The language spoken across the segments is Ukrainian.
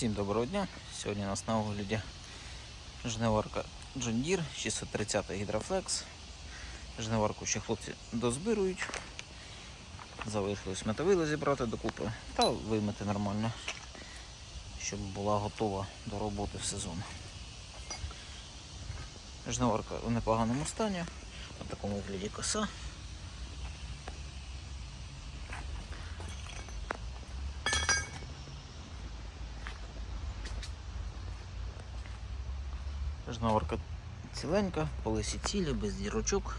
Всім доброго дня. Сьогодні у нас на огляді жниварка John Deere 630 Hydroflex. Жниварку ще хлопці дозбирують. Залишилось метавили зібрати докупи та вимити нормально, щоб була готова до роботи в сезон. Жниварка в непоганому стані, на такому вигляді коса. Жниварка ціленька, по лисі цілі, без дірочок.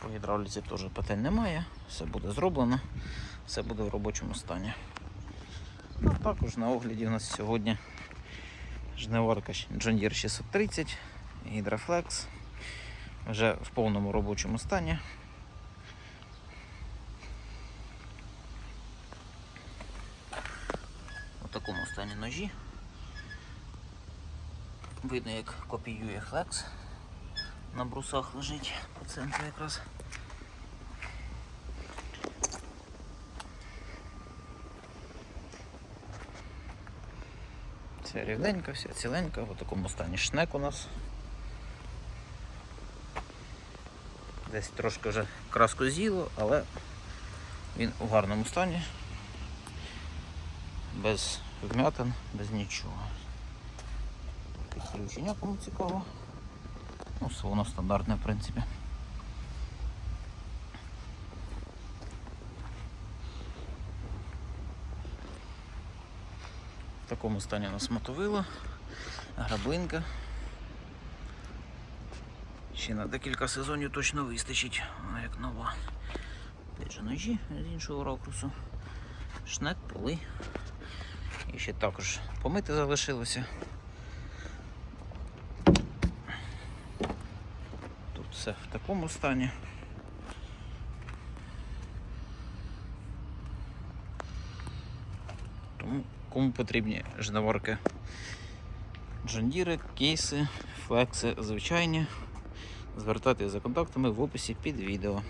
По гідравліці теж питань немає, все буде зроблено, все буде в робочому стані. А також на огляді у нас сьогодні жниварка John Deere 630, Hydroflex, вже в повному робочому стані. Такому стані ножі. Видно, як копіює флекс. На брусах лежить по центру якраз. Все рівненько, все ціленько, в такому стані шнек у нас. Десь трошки вже краску з'їло, але він у гарному стані без вмятин, без нічого. Підключення кому цікаво. Ну, все воно стандартне, в принципі. В такому стані у нас мотовило, граблинка. Ще на декілька сезонів точно вистачить, вона як нова. Опять же ножі з іншого ракурсу. Шнек, поли. І ще також помити залишилося. Тут все в такому стані. Тому кому потрібні жниварки джондіри, кейси, флекси звичайні. Звертайтеся за контактами в описі під відео.